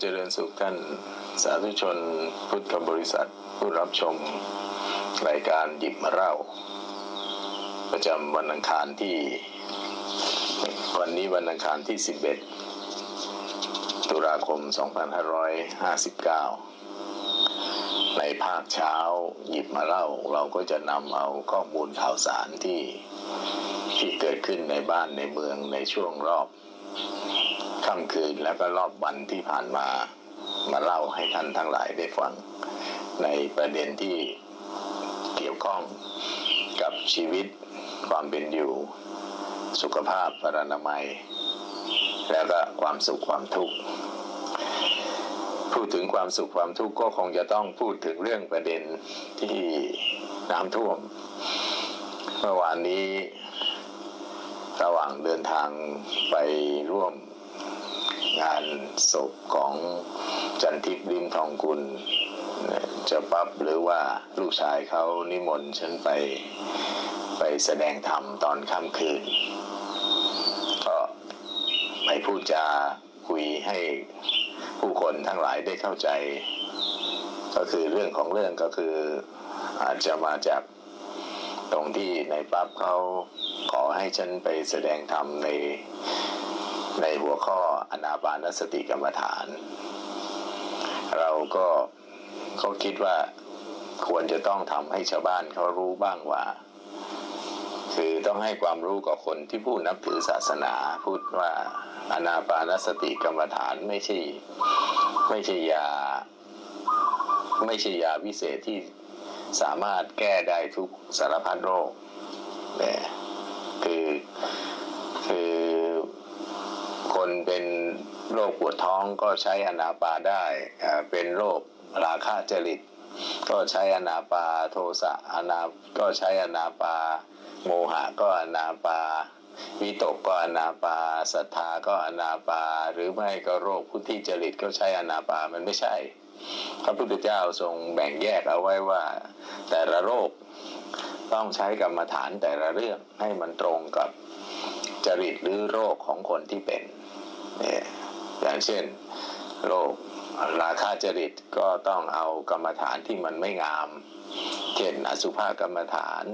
เจริญสุขท่านสาธุชนพุทธบริษัท ผู้รับชมรายการหยิบมาเล่า ประจำวันอังคารที่ วันนี้วันอังคารที่ 11 ตุลาคม 2559 ในภาคเช้าหยิบมาเล่า เราก็จะนำเอาข้อมูลข่าวสารที่ที่เกิดขึ้นในบ้านในเมืองในช่วงรอบ ค่ำคืนแล้วก็รอบวันที่ผ่านมามาเล่าให้ท่านทั้งหลายได้ฟัง ในประเด็นที่เกี่ยวข้องกับชีวิตความเป็นอยู่ สุขภาพพรรณนามัย แล้วก็ความสุขความทุกข์พูดถึงความสุขความทุกข์ก็คงจะต้องพูดถึงเรื่องประเด็นที่น้ำท่วม เมื่อวานนี้ระหว่างเดินทางไปร่วม งานศพของจันทิพย์ริมทองกุลจะปั๊บหรือว่าลูกชายเขานิมนต์ฉันไปไปแสดงธรรมตอนค่ำคืน ก็ไปพูดจาคุยให้ผู้คนทั้งหลายได้เข้าใจ ก็คือเรื่องของเรื่องก็คืออาจจะมาจากตรงที่ในปั๊บเขาขอให้ฉันไปแสดงธรรมใน ในหัวข้ออนาปานสติกรรมฐาน เราก็เขาคิดว่าควรจะต้องทำให้ชาวบ้านเขารู้บ้างว่า คือต้องให้ความรู้กับคนที่ผู้นับถือศาสนาพูดว่าอนาปานสติกรรมฐานไม่ใช่ไม่ใช่ยา ไม่ใช่ยาวิเศษที่สามารถแก้ได้ทุกสารพัดโรคเนี่ยคือ เป็นโรคปวดท้องก็ใช้อนาปาได้เป็นโรคราคะจริต ก็ใช้อนาปาโทสะอนาก็ใช้อนาปาโมหะก็อนาปาวิตกก็อนาปาศรัทธาก็อนาปา หรือไม่ก็โรคพุทธิจริตก็ใช้อนาปามันไม่ใช่ พระพุทธเจ้าทรงแบ่งแยกเอาไว้ว่า แต่ละโรคต้องใช้กรรมฐานแต่ละเรื่องให้มันตรงกับจริตหรือโรคของคนที่เป็น เนี่ยอย่างเช่นโรคราคาจริตก็ต้องเอากรรมฐานที่มันไม่งาม เช่นอสุภกรรมฐาน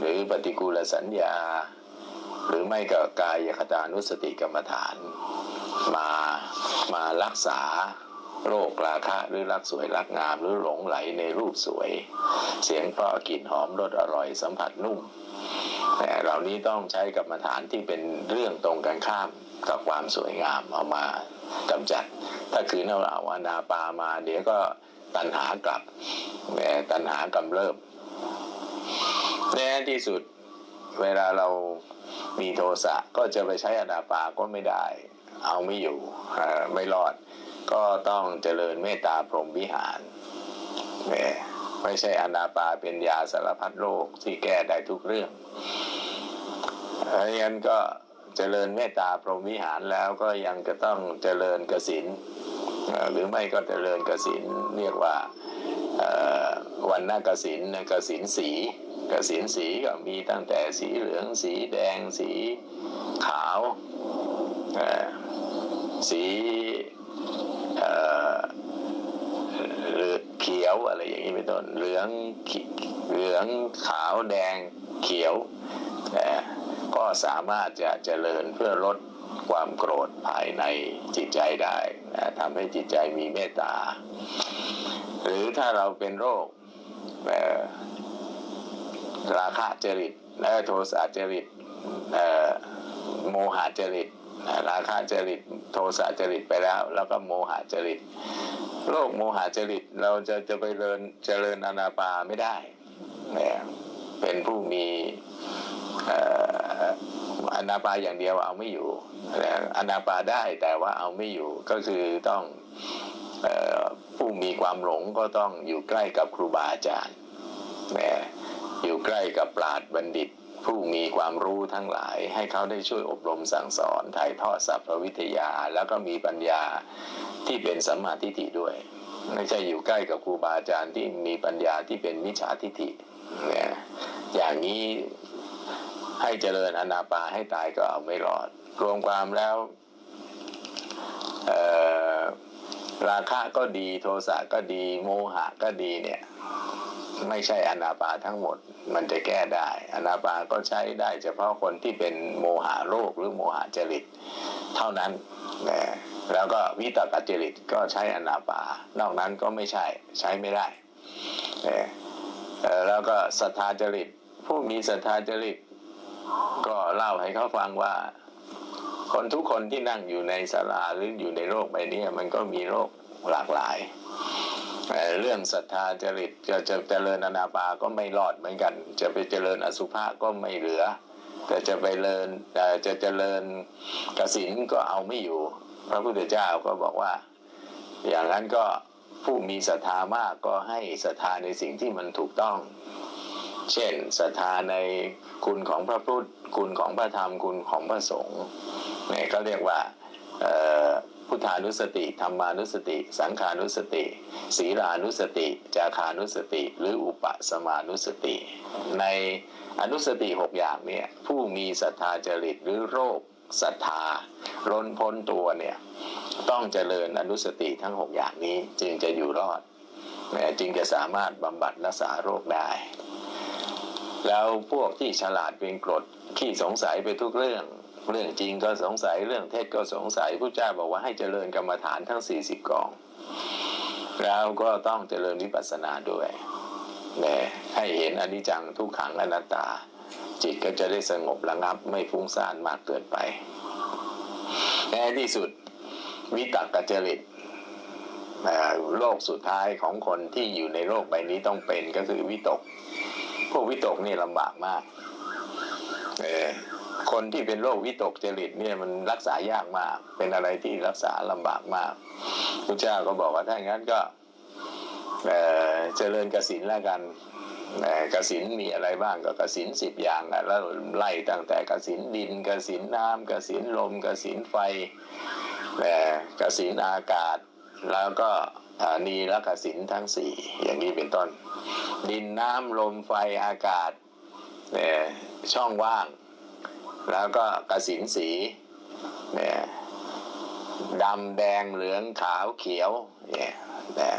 หรือปฏิกูลสัญญา หรือไม่ก็กายคตานุสติกรรมฐาน มามารักษาโรคราคะหรือรักสวยรักงามหรือหลงไหลในรูปสวย เสียงเพราะกลิ่นหอมรสอร่อยสัมผัสนุ่ม แต่เหล่านี้ต้องใช้กรรมฐานที่เป็นเรื่องตรงกันข้าม กับความสวยงามเอามากำจัด ถ้าคือเราเอาอนาปามา เดี๋ยวก็ตัณหากลับแหมตัณหากำเริบแน่ที่สุดเวลาเรามีโทสะก็จะไปใช้อนาปาก็ไม่ได้ เอาไม่อยู่ไม่รอด ก็ต้องเจริญเมตตาพรหมวิหารแหมไม่ใช่อนาปาเป็นยาสารพัดโรคที่แก้ได้ทุกเรื่องเพราะงั้นก็ เจริญเมตตาพรหมวิหารแล้วก็ยังจะต้องเจริญกสินหรือไม่ก็เจริญกสินเรียกว่าวันหน้ากสินกสินสีกสินสีก็มีตั้งแต่สีเหลืองสีแดงสีขาวสีเอ่อหรือเขียวอะไรอย่างนี้เป็นต้นเหลืองเหลืองขาวแดงเขียวนะ ก็สามารถจะเจริญเพื่อลดความโกรธภายในจิตใจได้นะทำให้จิตใจมีเมตตา หรือถ้าเราเป็นโรคราคะจริตและโทสะจริตโมหะจริตราคะจริตโทสะจริตไปแล้ว แล้วก็โมหะจริตโรคโมหะจริตเราจะจะไปเริญเจริญอนาปาไม่ได้นี่เป็นผู้มี เอ่อนาปาอย่างเดียวเอาไม่อยู่อนาปาได้แต่ว่าเอาไม่อยู่ก็คือต้องออผู้มีความหลงก็ต้องอยู่ใกล้กับครูบาอาจารย์นะอยู่ใกล้กับปราดบัณฑิต ผู้มีความรู้ทั้งหลาย ให้เขาได้ช่วยอบรมสั่งสอนถ่ายทอดสัพพวิทยา แล้วก็มีปัญญาที่เป็นสัมมาทิฏฐิด้วย ไม่ใช่อยู่ใกล้กับครูบาอาจารย์ที่มีปัญญาที่เป็นมิจฉาทิฏฐิเนี่ยอย่างนี้ ให้เจริญอนาปาให้ตายก็เอาไม่รอด รวมความแล้วราคะก็ดีโทสะก็ดีโมหะก็ดีเนี่ย ไม่ใช่อนาปาทั้งหมด มันจะแก้ได้ อนาปาก็ใช้ได้ เฉพาะคนที่เป็นโมหะโรคหรือโมหะจริต เท่านั้นนะแล้วก็วิตกจริตก็ใช้อนาปานอกนั้นก็ไม่ใช่ใช้ไม่ได้นะเอ่อแล้วก็ศรัทธาจริตผู้มีศรัทธาจริต ก็เล่าให้เขาฟังว่า คนทุกคนที่นั่งอยู่ในศาลาหรืออยู่ในโลกใบนี้มันก็มีโรคหลากหลายเรื่องศรัทธาจริตจะจะเจริญอนาปาก็ไม่รอดเหมือนกัน จะไปเจริญอสุภะก็ไม่เหลือ แต่จะไปเลินจะเจริญกสินก็เอาไม่อยู่ พระพุทธเจ้าก็บอกว่า อย่างนั้นก็ผู้มีศรัทธามากก็ให้ศรัทธาในสิ่งที่มันถูกต้อง เช่นศรัทธาในคุณของพระพุทธคุณของพระธรรมคุณของพระสงฆ์เนี่ยก็เรียกว่าพุทธานุสติธรรมานุสติ สังขานุสติ ศีลานุสติ จาคานุสติ หรืออุปสมานุสติ ในอนุสติหกอย่างเนี่ยผู้มีศรัทธาจริตหรือโรคศรัทธาล้นพ้นตัวเนี่ยต้องเจริญอนุสติทั้งหกอย่างนี้จึงจะอยู่รอดนะจึงจะสามารถบำบัดรักษาโรคได้ แล้วพวกที่ฉลาดเป็นกรดขี้สงสัยไปทุกเรื่อง เรื่องจริงก็สงสัยเรื่องเท็จก็สงสัยพระเจ้าบอกว่าให้เจริญกรรมฐานทั้ง 40 กอง แล้วก็ต้องเจริญวิปัสสนาด้วยนะให้เห็นอนิจจังทุกขังอนัตตา จิตก็จะได้สงบระงับไม่ฟุ้งซ่านมากเกินไปในที่สุดวิตกกจริตโลกสุดท้ายของคนที่อยู่ในโลกใบนี้ต้องเป็นก็คือวิตก พวกวิตกนี่ลำบากมาก เออคนที่เป็นโรควิตกจริตเนี่ยมันรักษายากมาก เป็นอะไรที่รักษาลำบากมากพระเจ้าก็บอกว่าถ้าอย่างนั้นก็เออเจริญกสินแล้วกันกสินมีอะไรบ้างก็กสินสิบอย่างอะแล้วไล่ตั้งแต่กสินดินกสินน้ำกสินลมกสินไฟกสินอากาศ แล้วก็นีและกสินทั้งสี่อย่างนี้เป็นต้น ดินน้ำลมไฟอากาศเนี่ยช่องว่าง แล้วก็กระสินสีเนี่ยดำแดงเหลืองขาวเขียวเนี่ยนะ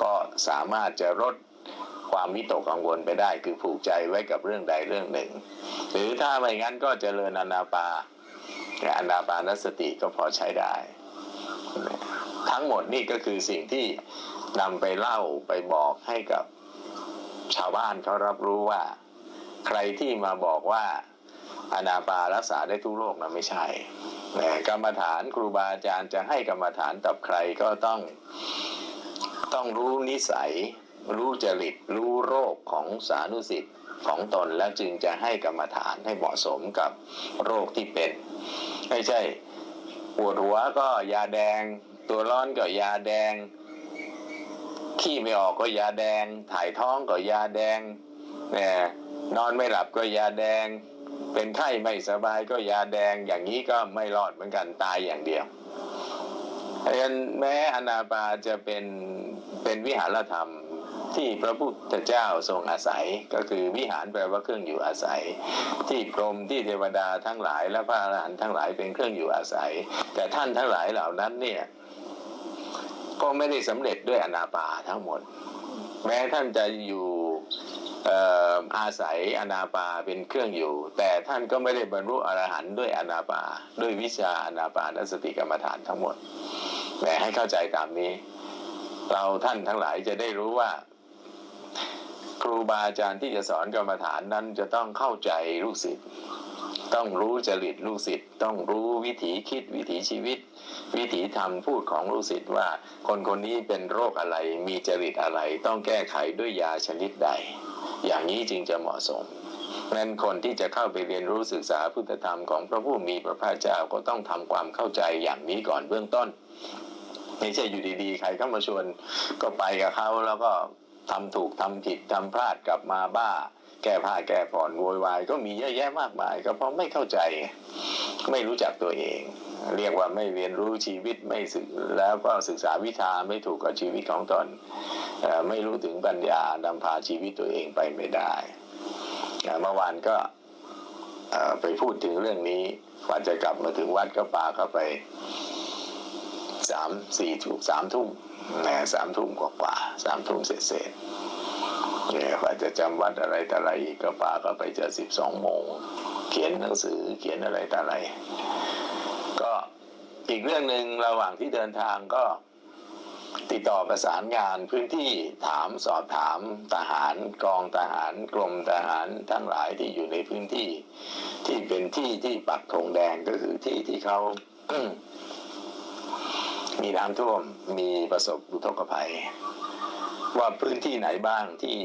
ก็สามารถจะลดความวิตกกังวลไปได้ คือผูกใจไว้กับเรื่องใดเรื่องหนึ่ง หรือถ้าไม่งั้นก็เจริญอนาปาอนาปานสติก็พอใช้ได้ ทั้งหมดนี่ก็คือสิ่งที่นำไปเล่าไปบอกให้กับ ชาวบ้านเขารับรู้ว่า ใครที่มาบอกว่าอนาปารักษาได้ทุกโรคนะไม่ใช่กรรมฐานครูบาอาจารย์จะให้กรรมฐานกับใครก็ต้องต้องรู้นิสัย รู้จริต รู้โรคของสานุสิทธิ์ของตนแล้วจึงจะให้กรรมฐานให้เหมาะสมกับโรคที่เป็น ไม่ใช่ ปวดหัวก็ยาแดง ตัวร้อนก็ยาแดง ขี้ไม่ออกก็ยาแดง ถ่ายท้องก็ยาแดงเนี่ยนอนไม่หลับก็ยาแดง เป็นไข้ไม่สบายก็ยาแดง อย่างนี้ก็ไม่รอดเหมือนกันตายอย่างเดียวเพราะฉะนั้นแม้อนาปาจะเป็นเป็นวิหารธรรมที่พระพุทธเจ้าทรงอาศัยก็คือวิหารแปลว่าเครื่องอยู่อาศัย ที่พรหมที่เทวดาทั้งหลาย และพระอรหันต์ทั้งหลายเป็นเครื่องอยู่อาศัย แต่ท่านทั้งหลายเหล่านั้นเนี่ย ก็ไม่ได้สำเร็จด้วยอนาปาทั้งหมด แม้ท่านจะอยู่เอ่ออาศัยอนาปาเป็นเครื่องอยู่ แต่ท่านก็ไม่ได้บรรลุอรหันต์ด้วยอนาปาด้วยวิชาอนาปานสติกรรมฐานทั้งหมดแหมให้เข้าใจตามนี้ เราท่านทั้งหลายจะได้รู้ว่า ครูบาอาจารย์ที่จะสอนกรรมฐานนั้นจะต้องเข้าใจลูกศิษย์ ต้องรู้จริตลูกศิษย์ต้องรู้วิถีคิดวิถีชีวิต วิถีธรรมพูดของลูกศิษย์ว่า คนคนนี้เป็นโรคอะไรมีจริตอะไร ต้องแก้ไขด้วยยาชนิดใด อย่างนี้จึงจะเหมาะสมนั้นคนที่จะเข้าไปเรียนรู้ศึกษาพุทธธรรมของพระผู้มีพระภาคเจ้าก็ต้องทำความเข้าใจอย่างนี้ก่อนเบื้องต้นไม่ใช่อยู่ดีๆ ใครเข้ามาชวนก็ไปกับเขาแล้วก็ทำถูกทำผิดทำพลาดกลับมาบ้า แก้ผ้าแก้ผ่อนโวยวายก็มีเยอะแยะมากมาย ก็เพราะไม่เข้าใจ ไม่รู้จักตัวเอง เรียกว่าไม่เรียนรู้ชีวิตไม่ศึกแล้วก็ศึกษาวิชาไม่ถูกกับชีวิตของตนเอ่อไม่รู้ถึงปัญญานำพาชีวิตตัวเองไปไม่ได้เมื่อวานก็ไปพูดถึงเรื่องนี้กว่าจะกลับมาถึงวัดก็ปาเข้าไปสามสี่ทุ่มสามทุ่มนะสามทุ่มกว่าสามทุ่มเสร็จ เนี่ยกว่าจจะจำวัดอะไรแต่อะไรกก็ป่าก็ไปเจอสิบสองโมง เขียนหนังสือเขียนอะไรแต่อะไร ก็อีกเรื่องหนึ่งระหว่างที่เดินทางก็ติดต่อประสานงานพื้นที่ถามสอบถามทหารกองทหารกรมทหารทั้งหลายที่อยู่ในพื้นที่ ที่เป็นที่ที่ปักธงแดงก็คือที่ที่เขามีน้ำท่วมมีประสบอุทกภัย ว่าพื้นที่ไหนบ้างที่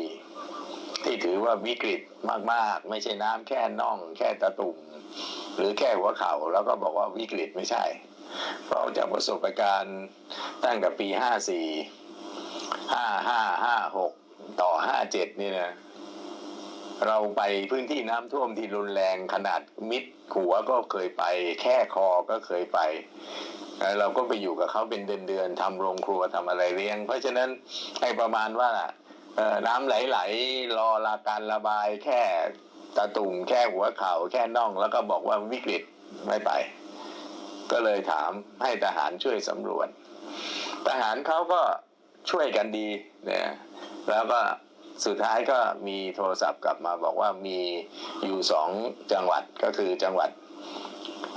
ที่ถือว่าวิกฤตมาก ๆ ไม่ใช่น้ำแค่น่อง แค่ตะตุ่มหรือแค่หัวเข่าแล้วก็บอกว่าวิกฤตไม่ใช่ เพราะจากประสบการณ์ตั้งแต่ปีห้าสี่ห้าห้าห้าหกต่อห้าเจ็ดนี่นะเราไปพื้นที่น้ำท่วมที่รุนแรงขนาดมิดหัวก็เคยไป แค่คอก็เคยไป เราก็ไปอยู่กับเขาเป็นเดือนๆทำโรงครัวทำอะไรเลี้ยง เพราะฉะนั้นไอ้ประมาณว่าน้ำไหลๆรอลาการระบายแค่ตะตุ่มแค่หัวเข่าแค่น่อง แล้วก็บอกว่าวิกฤตไม่ไป ก็เลยถามให้ทหารช่วยสำรวจ ทหารเขาก็ช่วยกันดีเนี่ยแล้วก็สุดท้ายก็มีโทรศัพท์กลับมาบอกว่ามีอยู่สองจังหวัดก็คือจังหวัด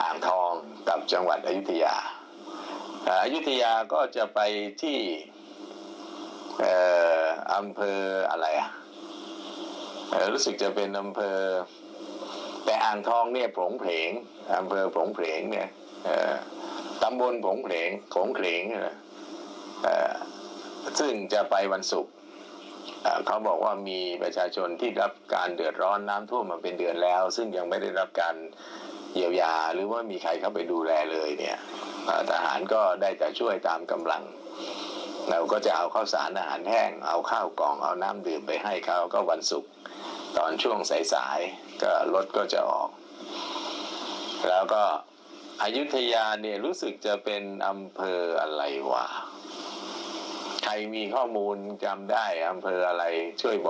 อ่างทองกับจังหวัดอยุธยา อายุธยาก็จะไปที่เอ่ออำเภออะไรอะรู้สึกจะเป็นอำเภอ แต่อ่างทองเนี่ยผงเพลงอำเภอผงเพลงเนี่ยตำบลผงเพลงผงเพลงนะซึ่งจะไปวันศุกร์เขาบอกว่ามีประชาชนที่รับการเดือดร้อนน้ำท่วมมาเป็นเดือนแล้ว ซึ่งยังไม่ได้รับการ เยียวยาหรือว่ามีใครเข้าไปดูแลเลยเนี่ยทหารก็ได้แต่ช่วยตามกำลัง เราก็จะเอาข้าวสารอาหารแห้ง เอาข้าวกล่องเอาน้ำดื่มไปให้เขาก็วันศุกร์ตอนช่วงสายๆก็รถก็จะออก แล้วก็อยุธยาเนี่ยรู้สึกจะเป็นอำเภออะไรวะใครมีข้อมูลจำได้อำเภออะไรช่วยบอก